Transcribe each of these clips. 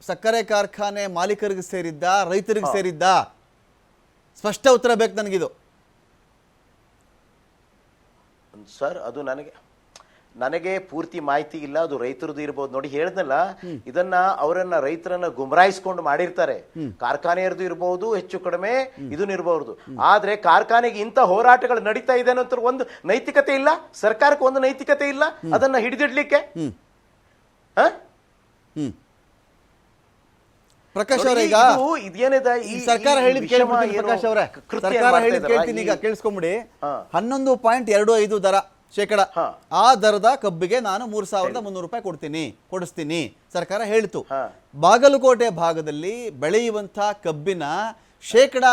ಸಕ್ಕರೆ ಕಾರ್ಖಾನೆ ಮಾಲೀಕರಿಗೆ ಸೇರಿದ್ದ ರೈತರಿಗೆ ಸೇರಿದ್ದ? ಸ್ಪಷ್ಟ ಉತ್ತರ ಬೇಕು ನನಗಿದು. ಸರ್ ಅದು ನನಗೆ ನನಗೆ ಪೂರ್ತಿ ಮಾಹಿತಿ ಇಲ್ಲ ಅದು ರೈತರದ್ದು ಇರ್ಬೋದು. ನೋಡಿ ಹೇಳ್ದಲ್ಲ ಇದನ್ನ ಅವರನ್ನ ರೈತರನ್ನ ಗುಮರಾಯಿಸ್ಕೊಂಡು ಮಾಡಿರ್ತಾರೆ. ಕಾರ್ಖಾನೆಯರ್ದು ಇರಬಹುದು ಹೆಚ್ಚು ಕಡಿಮೆ ಇದನ್ನ ಇರಬಹುದು ಆದ್ರೆ ಕಾರ್ಖಾನೆಗೆ ಇಂಥ ಹೋರಾಟಗಳು ನಡೀತಾ ಇದೆ ಅನ್ನೋ ಒಂದು ನೈತಿಕತೆ ಇಲ್ಲ ಸರ್ಕಾರಕ್ಕೆ ಒಂದು ನೈತಿಕತೆ ಇಲ್ಲ ಅದನ್ನ ಹಿಡಿದಿಡ್ಲಿಕ್ಕೆ? ಹ? ಪ್ರಕಾಶ್ ಅವರೇ ಈಗ ಇದು ಇದೇನಿದೆ? ಈ ಸರ್ಕಾರ ಹೇಳಿದ ಕೇಳ್ಬಿಡ್ತೀನಿ ಪ್ರಕಾಶ್ ಅವರೇ. ಸರ್ಕಾರ ಹೇಳಿದ್ ಕೇಳ್ತೀನಿ ಈಗ ಕೇಳಿಸ್ಕೊಂಬಿಡಿ. ಹನ್ನೊಂದು ಪಾಯಿಂಟ್ ಎರಡು ಐದು ದರ ಶೇಕಡ. ಆ ದರದ ಕಬ್ಬಿಗೆ ನಾನು ಮೂರ್ ಸಾವಿರದ ಮುನ್ನೂರು ರೂಪಾಯಿ ಕೊಡ್ತೀನಿ ಕೊಡಿಸ್ತೀನಿ ಸರ್ಕಾರ ಹೇಳ್ತು. ಬಾಗಲಕೋಟೆ ಭಾಗದಲ್ಲಿ ಬೆಳೆಯುವಂತ ಕಬ್ಬಿನ ಶೇಕಡ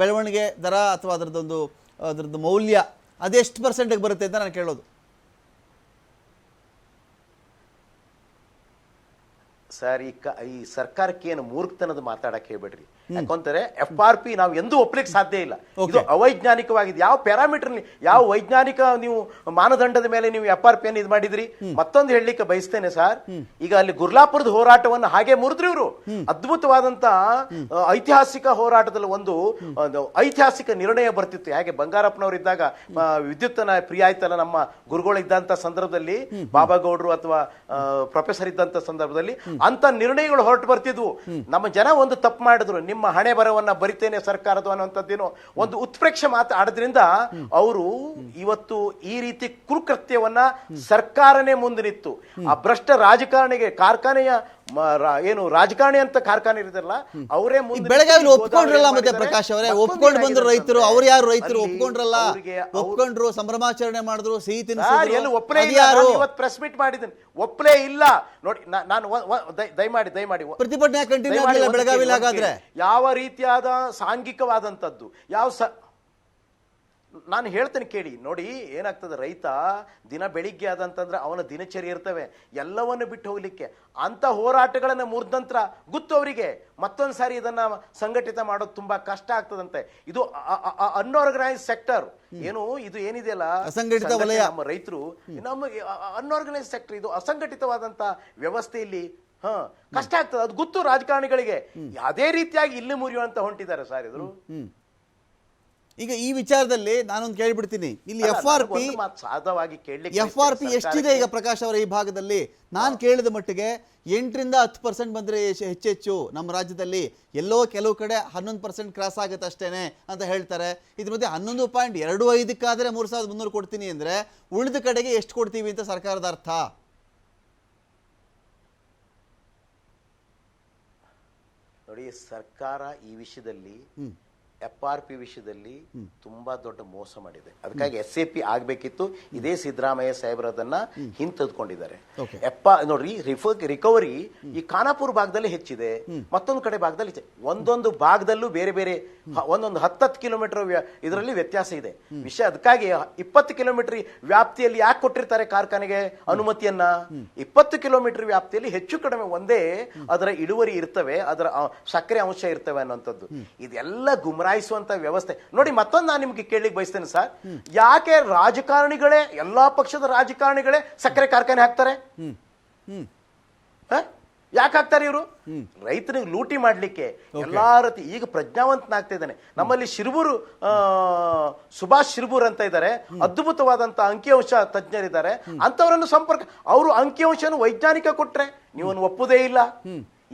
ಬೆಳವಣಿಗೆ ದರ ಅಥವಾ ಅದರದ್ದೊಂದು ಅದರದ್ದು ಮೌಲ್ಯ ಅದೆಷ್ಟು ಪರ್ಸೆಂಟ್ಗೆ ಬರುತ್ತೆ ಅಂತ ನಾನು ಕೇಳೋದು. ಸರ್ ಈ ಈ ಸರ್ಕಾರಕ್ಕೆ ಏನು ಮೂರ್ಖತನದ ಮಾತಾಡಕ್ಕೆ ಹೇಳ್ಬೇಡ್ರಿ. ಯಾಕಂತಾರೆ ಎಫ್ ಆರ್ ಪಿ ನಾವು ಎಂದೂ ಒಪ್ಲಿಕ್ಕೆ ಸಾಧ್ಯ ಇಲ್ಲ. ಇದು. ಅವೈಜ್ಞಾನಿಕವಾಗಿದೆ. ಯಾವ ಪ್ಯಾರಾಮೀಟರ್ ಯಾವ ವೈಜ್ಞಾನಿಕ ನೀವು ಮಾನದಂಡದ ಮೇಲೆ ನೀವು ಎಫ್ ಆರ್ ಪಿ ಅನ್ನು ಇದು ಮಾಡಿದ್ರಿ? ಮತ್ತೊಂದು ಹೇಳಲಿಕ್ಕೆ ಬಯಸ್ತೇನೆ ಸರ್ ಈಗ ಅಲ್ಲಿ ಗುರ್ಲಾಪುರದ ಹೋರಾಟವನ್ನು ಹಾಗೆ ಮುರಿದ್ರಿ ಇವರು. ಅದ್ಭುತವಾದಂತ ಐತಿಹಾಸಿಕ ಹೋರಾಟದಲ್ಲಿ ಒಂದು ಐತಿಹಾಸಿಕ ನಿರ್ಣಯ ಬರ್ತಿತ್ತು. ಹಾಗೆ ಬಂಗಾರಪ್ಪನವರು ಇದ್ದಾಗ ಆ, ವಿದ್ಯುತ್ತನ ಪ್ರಿಯ ಆಯ್ತಲ್ಲ ನಮ್ಮ ಗುರುಗಳು ಇದ್ದಂತ ಸಂದರ್ಭದಲ್ಲಿ ಬಾಬಾಗೌಡರು ಅಥವಾ ಪ್ರೊಫೆಸರ್ ಇದ್ದಂತ ಸಂದರ್ಭದಲ್ಲಿ ಅಂತ ನಿರ್ಣಯಗಳು ಹೊರಟು ಬರ್ತಿದ್ವು. ನಮ್ಮ ಜನ ಒಂದು ತಪ್ಪು ಮಾಡಿದ್ರು. ನಿಮ್ಮ ಹಣೆ ಬರವನ್ನ ಬರಿತೇನೆ ಸರ್ಕಾರದ ಅನ್ನುವಂಥದ್ದೇನು ಒಂದು ಉತ್ಪ್ರೇಕ್ಷೆ ಮಾತಾಡೋದ್ರಿಂದ ಅವರು ಇವತ್ತು ಈ ರೀತಿ ಕುರುಕೃತ್ಯವನ್ನ ಸರ್ಕಾರನೇ ಮುಂದೆ ನಿಂತು. ಆ ಭ್ರಷ್ಟ ರಾಜಕಾರಣಿಗೆ ಕಾರ್ಖಾನೆಯ ಏನು ರಾಜಕಾರಣಿ ಅಂತ ಕಾರ್ಖಾನೆ ಇರಿದಲ್ಲ ಅವರೇ ಬೆಳಗಾವಿ ಒಪ್ಕೊಂಡ್ರಲ್ಲ ಮತ್ತೆ ಪ್ರಕಾಶ್ ಅವರೇ ಒಪ್ಕೊಂಡು ಬಂದ್ರು ರೈತರು ಅವ್ರ ಯಾರು ರೈತರು ಒಪ್ಕೊಂಡ್ರಲ್ಲ? ಒಪ್ಕೊಂಡ್ರು ಸಂಭ್ರಮಾಚರಣೆ ಮಾಡಿದ್ರು ಸಿಹಿ ತಿನ್ನಿಸಿ ಒಪ್ಪನೆ ಒಪ್ಪಲೇ ಅದ್ಯಾರು? ಇವತ್ತು ಪ್ರೆಸ್ ಮೀಟ್ ಮಾಡಿದ್ದೀನಿ. ಒಪ್ಪಲೇ ಇಲ್ಲ. ನೋಡಿ ನಾನು ದಯಮಾಡಿ ದಯಮಾಡಿ. ಪ್ರತಿಭಟನೆ ಕಂಟಿನ್ಯೂ ಬೆಳಗಾವಿಲಿ ಹಾಗಾದ್ರೆ? ಯಾವ ರೀತಿಯಾದ ಸಾಂಘಿಕವಾದಂತದ್ದು ಯಾವ ನಾನು ಹೇಳ್ತೇನೆ ಕೇಳಿ ನೋಡಿ ಏನಾಗ್ತದೆ ರೈತ ದಿನ ಬೆಳಿಗ್ಗೆ ಆದಂತಂದ್ರೆ ಅವನ ದಿನಚರಿ ಇರ್ತವೆ ಎಲ್ಲವನ್ನು ಬಿಟ್ಟು ಹೋಗ್ಲಿಕ್ಕೆ. ಅಂತ ಹೋರಾಟಗಳನ್ನ ಮುರಿದಂತ್ರ ಗೊತ್ತು ಅವರಿಗೆ. ಮತ್ತೊಂದು ಸಾರಿ ಇದನ್ನ ಸಂಘಟಿತ ಮಾಡೋದು ತುಂಬಾ ಕಷ್ಟ ಆಗ್ತದಂತೆ. ಇದು ಅನ್ಆರ್ಗನೈಸ್ ಸೆಕ್ಟರ್ ಏನು ಇದು ಏನಿದೆಯಲ್ಲ? ಅಸಂಘಟಿತ ವಲಯ. ನಮ್ಮ ರೈತರು. ನಮ್ಮ ಅನ್ಆರ್ಗನೈಸ್ ಸೆಕ್ಟರ್ ಇದು ಅಸಂಘಟಿತವಾದಂತ ವ್ಯವಸ್ಥೆಯಲ್ಲಿ ಹ ಕಷ್ಟ ಆಗ್ತದೆ. ಅದು ಗೊತ್ತು ರಾಜಕಾರಣಿಗಳಿಗೆ. ಅದೇ ರೀತಿಯಾಗಿ ಇಲ್ಲಿ ಮುರಿಯುವಂತ ಹೊಂಟಿದ್ದಾರೆ ಸರ್ ಇದ್ರು. ಈಗ ಈ ವಿಚಾರದಲ್ಲಿ ನಾನೊಂದು ಕೇಳ್ಬಿಡ್ತೀನಿ. ಇಲ್ಲಿ ಎಫ್ ಆರ್ ಪಿ ಸಾಧವಾಗಿ ಕೇಳಿ ಎಫ್ ಆರ್ ಪಿ ಎಷ್ಟಿದೆ ಈಗ ಪ್ರಕಾಶ್ ಅವರ ಈ ಭಾಗದಲ್ಲಿ? ನಾನು ಕೇಳಿದ ಮಟ್ಟಿಗೆ ಎಂಟರಿಂದ ಹತ್ತು ಪರ್ಸೆಂಟ್ ಬಂದರೆ ಹೆಚ್ಚೆಚ್ಚು ನಮ್ಮ ರಾಜ್ಯದಲ್ಲಿ ಎಲ್ಲೋ ಕೆಲವು ಕಡೆ ಹನ್ನೊಂದು ಪರ್ಸೆಂಟ್ ಕ್ರಾಸ್ ಆಗುತ್ತೆ ಅಷ್ಟೇನೆ ಅಂತ ಹೇಳ್ತಾರೆ. ಇದ್ರ ಮಧ್ಯೆ ಹನ್ನೊಂದು ಪಾಯಿಂಟ್ ಎರಡು ಐದಕ್ಕಾದರೆ ಮೂರು ಸಾವಿರದ ಮುನ್ನೂರು ಕೊಡ್ತೀನಿ ಅಂದರೆ ಉಳಿದ ಕಡೆಗೆ ಎಷ್ಟು ಕೊಡ್ತೀವಿ ಅಂತ ಸರ್ಕಾರದ ಅರ್ಥ? ನೋಡಿ ಸರ್ಕಾರ ಈ ವಿಷಯದಲ್ಲಿ ಎಫ್ ಆರ್ ಪಿ ವಿಷಯದಲ್ಲಿ ತುಂಬಾ ದೊಡ್ಡ ಮೋಸ ಮಾಡಿದೆ. ಅದಕ್ಕಾಗಿ ಎಸ್ ಎ ಪಿ ಆಗ್ಬೇಕಿತ್ತು. ಇದೇ ಸಿದ್ದರಾಮಯ್ಯ ಸಾಹೇಬರು ಅದನ್ನ ಹಿಂತೆಗೆದುಕೊಂಡಿದ್ದಾರೆ Okay. ಎಪ್ಪ ನೋಡ್ರಿ ರಿಕವರಿ ಈ ಖಾನಾಪುರ ಭಾಗದಲ್ಲಿ ಹೆಚ್ಚಿದೆ. ಮತ್ತೊಂದು ಕಡೆ ಭಾಗದಲ್ಲಿ ಒಂದೊಂದು ಭಾಗದಲ್ಲೂ ಬೇರೆ ಬೇರೆ ಒಂದೊಂದು ಹತ್ತತ್ತು ಕಿಲೋಮೀಟರ್ ಇದರಲ್ಲಿ ವ್ಯತ್ಯಾಸ ಇದೆ. ವಿಷಯ ಅದಕ್ಕಾಗಿ ಇಪ್ಪತ್ತು ಕಿಲೋಮೀಟರ್ ವ್ಯಾಪ್ತಿಯಲ್ಲಿ ಯಾಕೆ ಕೊಟ್ಟಿರ್ತಾರೆ ಕಾರ್ಖಾನೆಗೆ ಅನುಮತಿಯನ್ನ? ಇಪ್ಪತ್ತು ಕಿಲೋಮೀಟರ್ ವ್ಯಾಪ್ತಿಯಲ್ಲಿ ಹೆಚ್ಚು ಕಡಿಮೆ ಒಂದೇ ಅದರ ಇಳುವರಿ ಇರ್ತವೆ ಅದರ ಸಕ್ಕರೆ ಅಂಶ ಇರ್ತವೆ ಅನ್ನೋಂಥದ್ದು ಇದೆಲ್ಲ ಗುಮರಾಯಿಸುವಂತ ವ್ಯವಸ್ಥೆ. ನೋಡಿ ಮತ್ತೊಂದು ನಾನು ನಿಮ್ಗೆ ಕೇಳಲಿಕ್ಕೆ ಬಯಸ್ತೇನೆ ಸರ್. ಯಾಕೆ ರಾಜಕಾರಣಿಗಳೇ ಎಲ್ಲಾ ಪಕ್ಷದ ರಾಜಕಾರಣಿಗಳೇ ಸಕ್ಕರೆ ಕಾರ್ಖಾನೆ ಹಾಕ್ತಾರೆ? ಯಾಕೆ ಹಾಕ್ತಾರೆ ಇವರು? ರೈತನಿಗೆ ಲೂಟಿ ಮಾಡಲಿಕ್ಕೆ. ಎಲ್ಲಾ ರೀತಿ ಈಗ ಪ್ರಜ್ಞಾವಂತನಾಗ್ತಾ ಇದ್ದಾನೆ. ನಮ್ಮಲ್ಲಿ ಶಿರ್ಬೂರು ಸುಭಾಷ್ ಶಿರ್ಬೂರ್ ಅಂತ ಇದ್ದಾರೆ ಅದ್ಭುತವಾದಂತ ಅಂಕಿಅಂಶ ತಜ್ಞರಿದ್ದಾರೆ. ಅಂತವರನ್ನು ಸಂಪರ್ಕ ಅವರು ಅಂಕಿಅಂಶನ ವೈಜ್ಞಾನಿಕ ಕೊಟ್ರೆ ನೀವನ್ನು ಒಪ್ಪುದೇ ಇಲ್ಲ.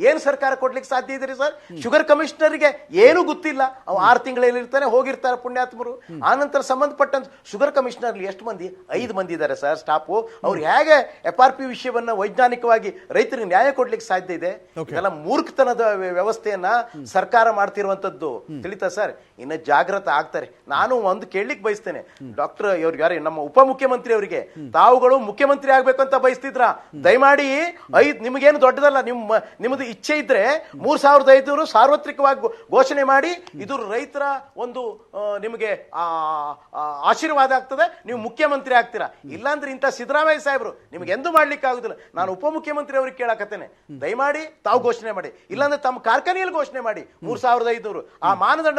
ಏನ್ ಸರ್ಕಾರ ಕೊಡ್ಲಿಕ್ಕೆ ಸಾಧ್ಯ ಇದೆ ಸರ್? ಶುಗರ್ ಕಮಿಷನರ್ಗೆ ಏನು ಗೊತ್ತಿಲ್ಲ. ಅವ ಆರು ತಿಂಗಳಲ್ಲಿ ಇರ್ತಾನೆ ಹೋಗಿರ್ತಾರೆ ಪುಣ್ಯಾತ್ಮರು. ಆನಂತರ ಸಂಬಂಧಪಟ್ಟಂತ ಶುಗರ್ ಕಮಿಷನರ್ ಎಷ್ಟು ಮಂದಿ? ಐದು ಮಂದಿ ಇದ್ದಾರೆ ಸರ್ ಸ್ಟಾಫು ಅವ್ರು ಹೇಗೆ ಎಫ್ ಆರ್ ಪಿ ವಿಷಯವನ್ನ ವೈಜ್ಞಾನಿಕವಾಗಿ ರೈತರಿಗೆ ನ್ಯಾಯ ಕೊಡ್ಲಿಕ್ಕೆ ಸಾಧ್ಯ ಇದೆ? ಇದೆಲ್ಲ ಮೂರ್ಖತನದ ವ್ಯವಸ್ಥೆಯನ್ನ ಸರ್ಕಾರ ಮಾಡ್ತಿರುವಂತದ್ದು. ತಿಳಿತಾ ಸರ್? ಇನ್ನ ಜಾಗೃತ ಆಗ್ತಾರೆ. ನಾನು ಒಂದು ಕೇಳಲಿಕ್ಕೆ ಬಯಸ್ತೇನೆ. ಡಾಕ್ಟರ್ ಇವ್ರಿಗೆ ಯಾರು? ನಮ್ಮ ಉಪಮುಖ್ಯಮಂತ್ರಿ ಅವರಿಗೆ. ತಾವುಗಳು ಮುಖ್ಯಮಂತ್ರಿ ಆಗ್ಬೇಕು ಅಂತ ಬಯಸ್ತಿದ್ರ? ದಯಮಾಡಿ ಐದ್ ನಿಮಗೇನು ದೊಡ್ಡದಲ್ಲ ನಿಮ್ಮ ನಿಮ್ಮದು ಇಚ್ಛೆ ಇದ್ರೆ ಮೂರ್ ಸಾವಿರದ ಐದುನೂರು ಸಾರ್ವತ್ರಿಕವಾಗಿ ಘೋಷಣೆ ಮಾಡಿ ಇದು ರೈತರ ಒಂದು ನಿಮಗೆ ಆಶೀರ್ವಾದ ಆಗ್ತದೆ. ನೀವು ಮುಖ್ಯಮಂತ್ರಿ ಆಗ್ತೀರಾ? ಇಲ್ಲಾಂದ್ರೆ ಇಂಥ ಸಿದ್ದರಾಮಯ್ಯ ಸಾಹೇಬರು ನಿಮ್ಗೆ ಎಂದೂ ಮಾಡ್ಲಿಕ್ಕೆ ಆಗುದಿಲ್ಲ. ನಾನು ಉಪಮುಖ್ಯಮಂತ್ರಿ ಅವ್ರಿಗೆ ಕೇಳಾಕತ್ತೇನೆ. ದಯಮಾಡಿ ತಾವು ಘೋಷಣೆ ಮಾಡಿ. ಇಲ್ಲಾಂದ್ರೆ ತಮ್ಮ ಕಾರ್ಖಾನೆಯಲ್ಲಿ ಘೋಷಣೆ ಮಾಡಿ. ಮೂರ್ ಸಾವಿರದ ಐದುನೂರು. ಆ ಮಾನದಂಡ